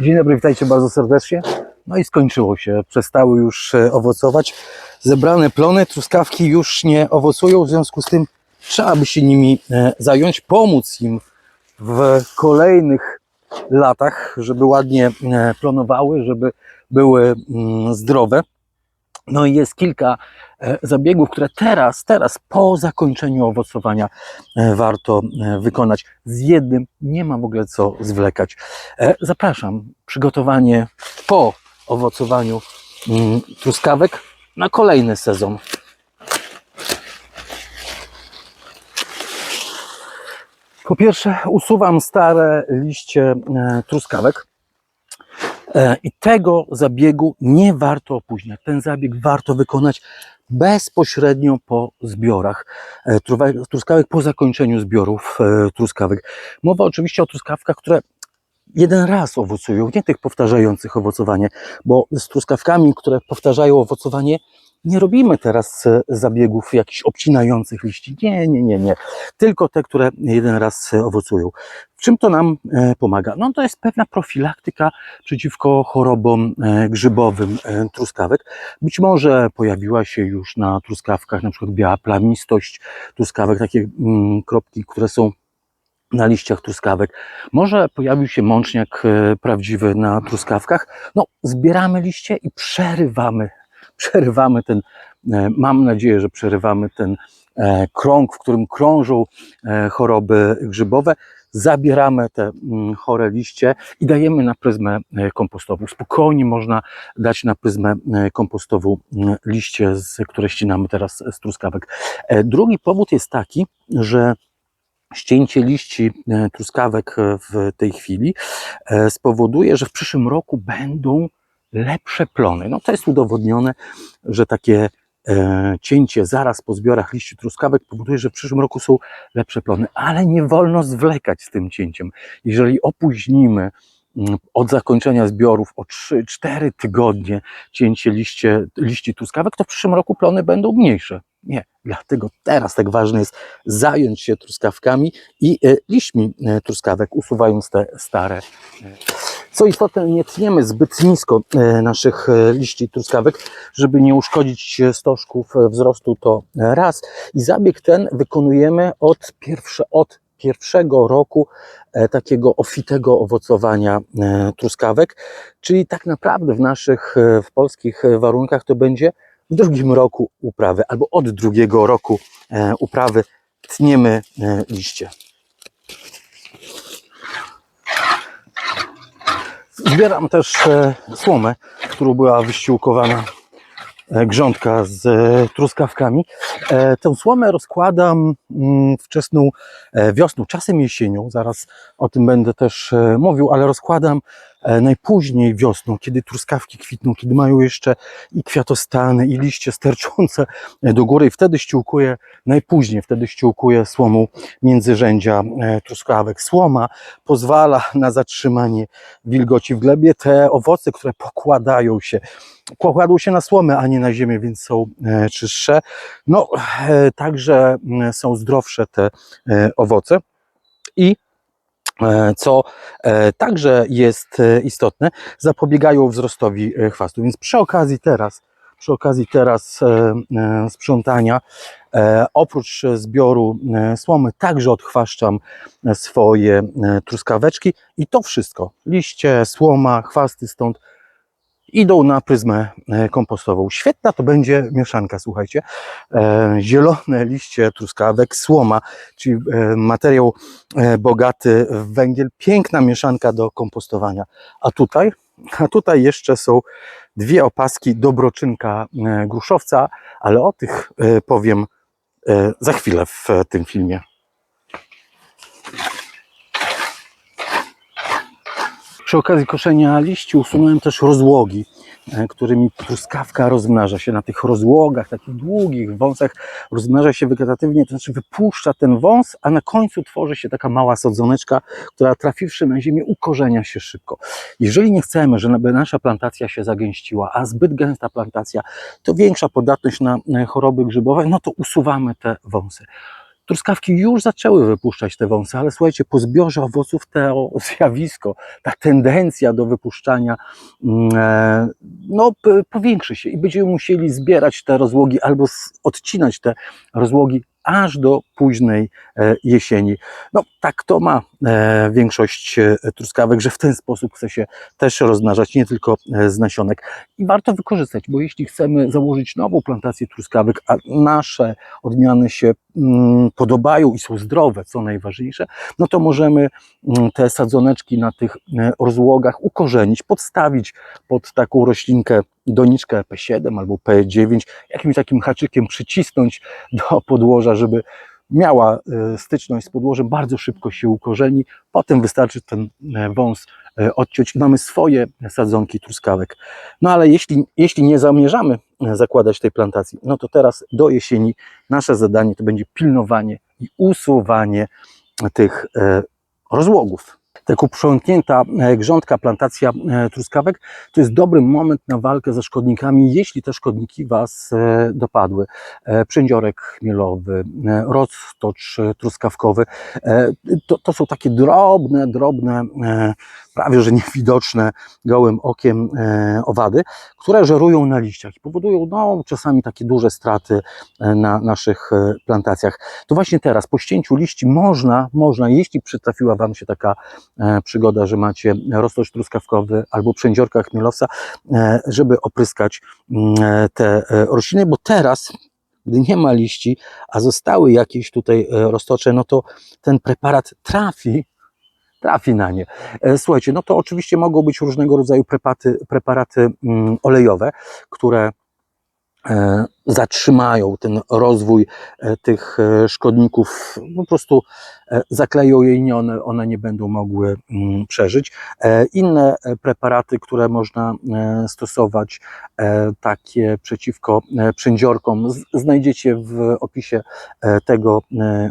Dzień dobry, witajcie bardzo serdecznie. No i skończyło się, przestały już e, owocować. Zebrane plony, truskawki już nie owocują, w związku z tym trzeba by się nimi e, zająć, pomóc im w kolejnych latach, żeby ładnie e, plonowały, żeby były mm, zdrowe. No i jest kilka e, zabiegów, które teraz, teraz po zakończeniu owocowania e, warto e, wykonać. Z jednym nie ma w ogóle co zwlekać. Zapraszam, przygotowanie po owocowaniu mm, truskawek na kolejny sezon. Po pierwsze, usuwam stare liście truskawek. E, I tego zabiegu nie warto opóźniać. Ten zabieg warto wykonać bezpośrednio po zbiorach e, truskawek, po zakończeniu zbiorów e, truskawek. Mowa oczywiście o truskawkach, które jeden raz owocują, nie tych powtarzających owocowanie, bo z truskawkami, które powtarzają owocowanie, nie robimy teraz e, zabiegów jakichś obcinających liści. Nie, nie, nie, nie. Tylko te, które jeden raz e, owocują. Czym to nam e, pomaga? No to jest pewna profilaktyka przeciwko chorobom grzybowym truskawek. Być może pojawiła się już na truskawkach na przykład biała plamistość truskawek, takie mm, kropki, które są na liściach truskawek. Może pojawił się mączniak prawdziwy na truskawkach. No, zbieramy liście i przerywamy, przerywamy ten, e, mam nadzieję, że przerywamy ten e, krąg, w którym krążą e, choroby grzybowe. Zabieramy te mm, chore liście i dajemy na pryzmę kompostową. Spokojnie można dać na pryzmę kompostową mm, liście, z, które ścinamy teraz z truskawek. Drugi powód jest taki, że ścięcie liści truskawek w tej chwili spowoduje, że w przyszłym roku będą lepsze plony. No to jest udowodnione, że takie e, cięcie zaraz po zbiorach liści truskawek powoduje, że w przyszłym roku są lepsze plony, ale nie wolno zwlekać z tym cięciem. Jeżeli opóźnimy mm, od zakończenia zbiorów o 3-4 tygodnie cięcie liście, liści truskawek, to w przyszłym roku plony będą mniejsze. Nie, dlatego teraz tak ważne jest zająć się truskawkami i e, liśćmi e, truskawek, usuwając te stare. Co istotne, nie tniemy zbyt nisko e, naszych e, liści truskawek, żeby nie uszkodzić e, stożków wzrostu, to raz. I zabieg ten wykonujemy od, pierwsze, od pierwszego roku takiego ofitego owocowania truskawek, czyli tak naprawdę w naszych, w polskich warunkach to będzie w drugim roku uprawy, albo od drugiego roku uprawy tniemy liście. Zbieram też e, słomę, którą była wyściółkowana e, grządka z e, truskawkami. Tę słomę rozkładam mm, wczesną wiosną, czasem jesienią, zaraz o tym będę też mówił, ale rozkładam najpóźniej wiosną, kiedy truskawki kwitną, kiedy mają jeszcze i kwiatostany, i liście sterczące e, do góry i wtedy ściółkuję najpóźniej, wtedy ściółkuję słomą międzyrzędzia e, truskawek. Słoma pozwala na zatrzymanie wilgoci w glebie. Te owoce, które pokładają się, pokładą się na słomę, a nie na ziemię, więc są e, czystsze. No, e, także mm, są zdrowsze te e, owoce i e, co e, także jest e, istotne, zapobiegają wzrostowi e, chwastu. Więc przy okazji teraz, przy okazji teraz e, e, sprzątania, e, oprócz zbioru e, słomy, także odchwaszczam e, swoje e, truskaweczki i to wszystko, liście, słoma, chwasty stąd idą na pryzmę e, kompostową. Świetna to będzie mieszanka, słuchajcie. E, zielone liście truskawek, słoma, czyli e, materiał bogaty w węgiel. Piękna mieszanka do kompostowania. A tutaj, a tutaj jeszcze są dwie opaski dobroczynka gruszowca, ale o tych powiem za chwilę w tym filmie. Przy okazji koszenia liści usunąłem też rozłogi, e, którymi truskawka rozmnaża się. Na tych rozłogach, takich długich wąsach rozmnaża się wegetatywnie, to znaczy wypuszcza ten wąs, a na końcu tworzy się taka mała sadzoneczka, która trafiwszy na ziemię ukorzenia się szybko. Jeżeli nie chcemy, żeby nasza plantacja się zagęściła, a zbyt gęsta plantacja to większa podatność na e, choroby grzybowe, no to usuwamy te wąsy. Truskawki już zaczęły wypuszczać te wąsy, ale słuchajcie, po zbiorze owoców to zjawisko, ta tendencja do wypuszczania mm, e, no, powiększy się i będziemy musieli zbierać te rozłogi albo odcinać te rozłogi aż do późnej e, jesieni. No tak to ma większość e, truskawek, że w ten sposób chce się też rozmnażać, nie tylko e, z nasionek. I warto wykorzystać, bo jeśli chcemy założyć nową plantację truskawek, a nasze odmiany się mm, podobają i są zdrowe, co najważniejsze, no to możemy mm, te sadzoneczki na tych e, rozłogach ukorzenić, podstawić pod taką roślinkę doniczkę P7 albo P9, jakimś takim haczykiem przycisnąć do podłoża, żeby miała e, styczność z podłożem, bardzo szybko się ukorzeni, potem wystarczy ten e, wąs e, odciąć mamy swoje sadzonki truskawek. No ale jeśli, jeśli nie zamierzamy zakładać tej plantacji, no to teraz do jesieni nasze zadanie to będzie pilnowanie i usuwanie tych rozłogów. Tak uprzątnięta e, grządka, plantacja e, truskawek to jest dobry moment na walkę ze szkodnikami, jeśli te szkodniki Was e, dopadły. Przędziorek chmielowy, roztocz truskawkowy, to, to są takie drobne, drobne, prawie że niewidoczne gołym okiem e, owady, które żerują na liściach i powodują no, czasami takie duże straty e, na naszych e, plantacjach. To właśnie teraz, po ścięciu liści można, można, jeśli przytrafiła Wam się taka przygoda, że macie roztocz truskawkowy albo przędziorka chmielowca, żeby opryskać mm, te rośliny, bo teraz, gdy nie ma liści, a zostały jakieś tutaj roztocze, no to ten preparat trafi trafi na nie. E, Słuchajcie, no to oczywiście mogą być różnego rodzaju preparaty, preparaty mm, olejowe, które e, zatrzymają ten rozwój e, tych szkodników, po prostu zakleją je i one, one nie będą mogły mm, przeżyć. Inne preparaty, które można stosować, takie przeciwko przędziorkom, znajdziecie w opisie tego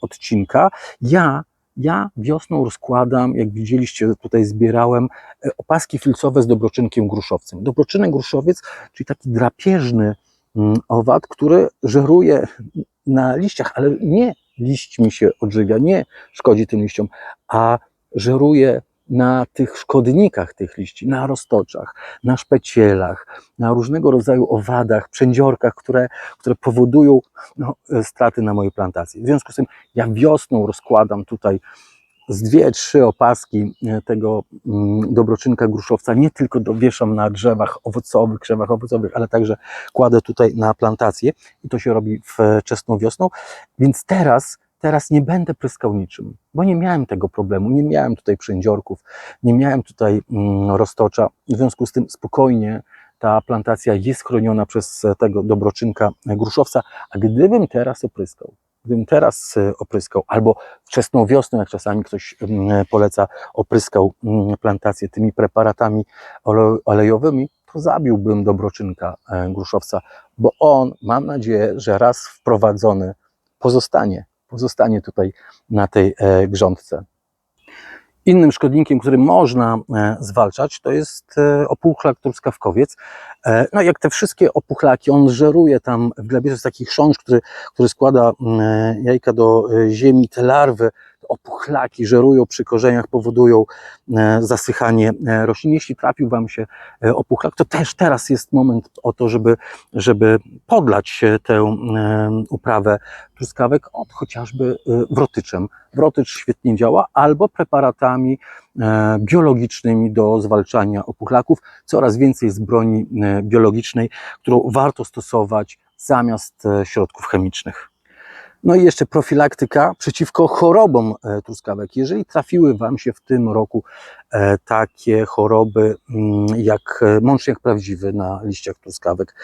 odcinka. Ja ja wiosną rozkładam, jak widzieliście, tutaj zbierałem e, opaski filcowe z dobroczynkiem gruszowcem. Dobroczynek gruszowiec, czyli taki drapieżny mm, owad, który żeruje na liściach, ale nie liśćmi się odżywia, nie szkodzi tym liściom, a żeruje na tych szkodnikach tych liści, na roztoczach, na szpecielach, na różnego rodzaju owadach, przędziorkach, które, które powodują no, e, straty na mojej plantacji. W związku z tym ja wiosną rozkładam tutaj z dwie, trzy opaski e, tego mm, dobroczynka gruszowca, nie tylko dowieszam na drzewach owocowych, krzewach owocowych, ale także kładę tutaj na plantację i to się robi wczesną wiosną, więc teraz, teraz nie będę pryskał niczym, bo nie miałem tego problemu, nie miałem tutaj przędziorków, nie miałem tutaj mm, roztocza, w związku z tym spokojnie ta plantacja jest chroniona przez e, tego dobroczynka e, gruszowca, a gdybym teraz opryskał, gdybym teraz e, opryskał, albo wczesną wiosną, jak czasami ktoś mm, poleca, opryskał mm, plantację tymi preparatami ole- olejowymi, to zabiłbym dobroczynka gruszowca, bo on, mam nadzieję, że raz wprowadzony pozostanie, pozostanie tutaj na tej e, grządce. Innym szkodnikiem, który można e, zwalczać, to jest e, opuchlak truskawkowiec. No jak te wszystkie opuchlaki, on żeruje tam w glebie, to jest taki chrząszcz, który, który składa mm, jajka do ziemi, te larwy, opuchlaki żerują przy korzeniach, powodują e, zasychanie e, roślin. Jeśli trafił Wam się e, opuchlak, to też teraz jest moment o to, żeby, żeby podlać tę uprawę truskawek od chociażby wrotyczem. Wrotycz świetnie działa, albo preparatami biologicznymi do zwalczania opuchlaków. Coraz więcej jest broni biologicznej, którą warto stosować zamiast środków chemicznych. No i jeszcze profilaktyka przeciwko chorobom e, truskawek. Jeżeli trafiły Wam się w tym roku e, takie choroby mm, jak e, mączniak prawdziwy na liściach truskawek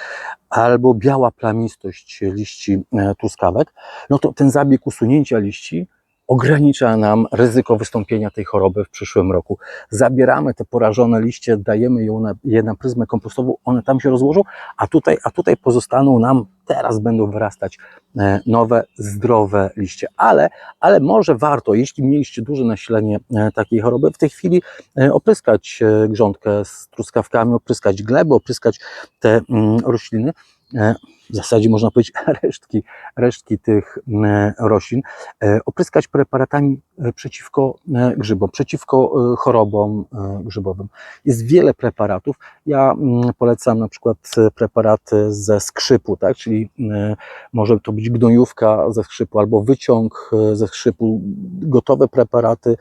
albo biała plamistość liści truskawek, no to ten zabieg usunięcia liści ogranicza nam ryzyko wystąpienia tej choroby w przyszłym roku. Zabieramy te porażone liście, dajemy ją na, je na pryzmę kompostową, one tam się rozłożą, a tutaj, a tutaj pozostaną nam, teraz będą wyrastać e, nowe, zdrowe liście. Ale, ale może warto, jeśli mieliście duże nasilenie e, takiej choroby, w tej chwili e, opryskać grządkę z truskawkami, opryskać glebę, opryskać te mm, rośliny. W zasadzie można powiedzieć resztki, resztki tych e, roślin, e, opryskać preparatami e, przeciwko e, grzybom, przeciwko chorobom grzybowym. Jest wiele preparatów. Ja mm, polecam na przykład preparaty ze skrzypu, tak? czyli może to być gnojówka ze skrzypu albo wyciąg ze skrzypu, gotowe preparaty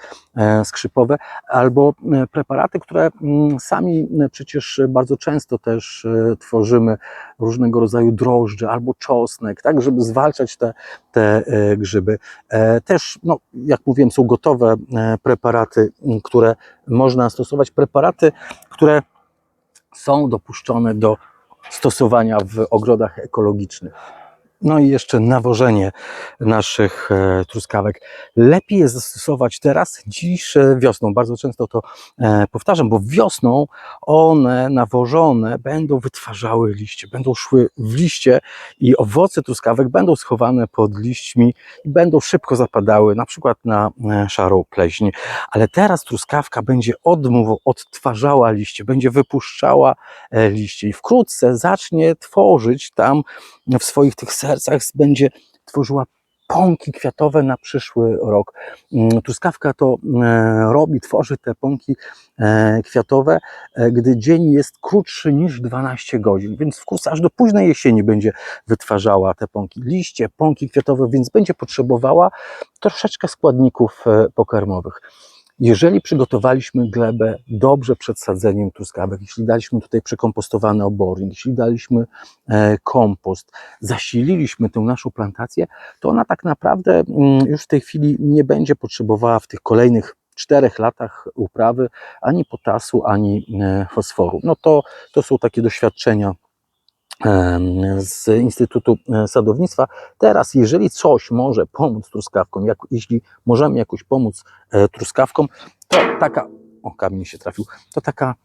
skrzypowe, albo preparaty, które mm, sami przecież bardzo często też tworzymy różnego rodzaju drożdże albo czosnek, tak, żeby zwalczać te, te e, grzyby. E, Też, no, jak mówiłem, są gotowe e, preparaty, które można stosować, preparaty, które są dopuszczone do stosowania w ogrodach ekologicznych. No i jeszcze nawożenie naszych e, truskawek. Lepiej jest zastosować teraz niż e, wiosną. Bardzo często to e, powtarzam, bo wiosną one nawożone będą wytwarzały liście, będą szły w liście i owoce truskawek będą schowane pod liśćmi i będą szybko zapadały, na przykład na szarą pleśń. Ale teraz truskawka będzie odmów, odtwarzała liście, będzie wypuszczała liście i wkrótce zacznie tworzyć tam w swoich tych sercach, będzie tworzyła pąki kwiatowe na przyszły rok. Mm, Truskawka to e, robi, tworzy te pąki e, kwiatowe, e, gdy dzień jest krótszy niż 12 godzin, więc wkrótce aż do późnej jesieni będzie wytwarzała te pąki. Liście, pąki kwiatowe, więc będzie potrzebowała troszeczkę składników pokarmowych. Jeżeli przygotowaliśmy glebę dobrze przed sadzeniem truskawek, jeśli daliśmy tutaj przekompostowany obornik, jeśli daliśmy e, kompost, zasililiśmy tę naszą plantację, to ona tak naprawdę mm, już w tej chwili nie będzie potrzebowała w tych kolejnych czterech latach uprawy ani potasu, ani e, fosforu. No to, to są takie doświadczenia z Instytutu e, Sadownictwa. Teraz, jeżeli coś może pomóc truskawkom, jak, jeśli możemy jakoś pomóc e, truskawkom, to taka, o kamień się trafił, to taka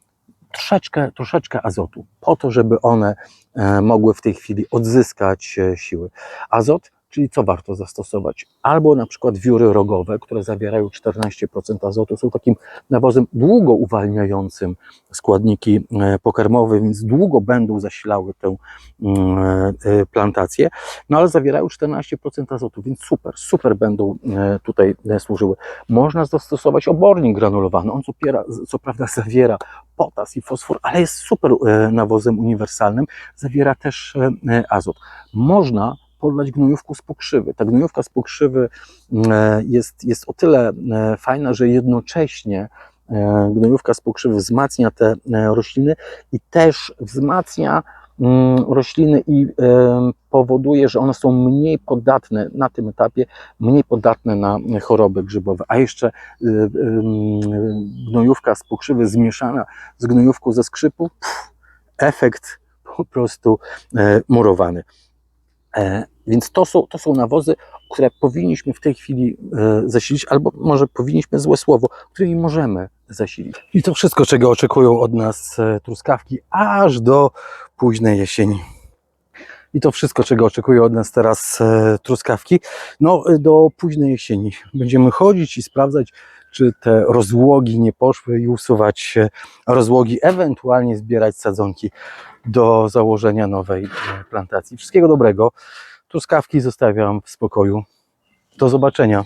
troszeczkę, troszeczkę azotu, po to, żeby one e, mogły w tej chwili odzyskać siły. Azot, czyli co warto zastosować? Albo na przykład wióry rogowe, które zawierają 14% azotu, są takim nawozem długo uwalniającym składniki e, pokarmowe, więc długo będą zasilały tę mm, e, plantację, no ale zawierają 14% azotu, więc super, super będą e, tutaj e, służyły. Można zastosować obornik granulowany, on co, piera, co prawda zawiera potas i fosfor, ale jest super e, nawozem uniwersalnym, zawiera też e, e, azot. Można podlać gnojówką z pokrzywy. Ta gnojówka z pokrzywy e, jest, jest o tyle e, fajna, że jednocześnie e, gnojówka z pokrzywy wzmacnia te rośliny i też wzmacnia mm, rośliny i powoduje, że one są mniej podatne na tym etapie, mniej podatne na choroby grzybowe. A jeszcze gnojówka z pokrzywy zmieszana z gnojówką ze skrzypu, pff, efekt po prostu murowany. Więc to są, to są nawozy, które powinniśmy w tej chwili e, zasilić, albo może powinniśmy złe słowo, którymi możemy zasilić. I to wszystko, czego oczekują od nas e, truskawki, aż do późnej jesieni. I to wszystko, czego oczekują od nas teraz e, truskawki, no do późnej jesieni. Będziemy chodzić i sprawdzać, czy te rozłogi nie poszły i usuwać rozłogi, ewentualnie zbierać sadzonki do założenia nowej plantacji. Wszystkiego dobrego. Truskawki zostawiam w spokoju. Do zobaczenia.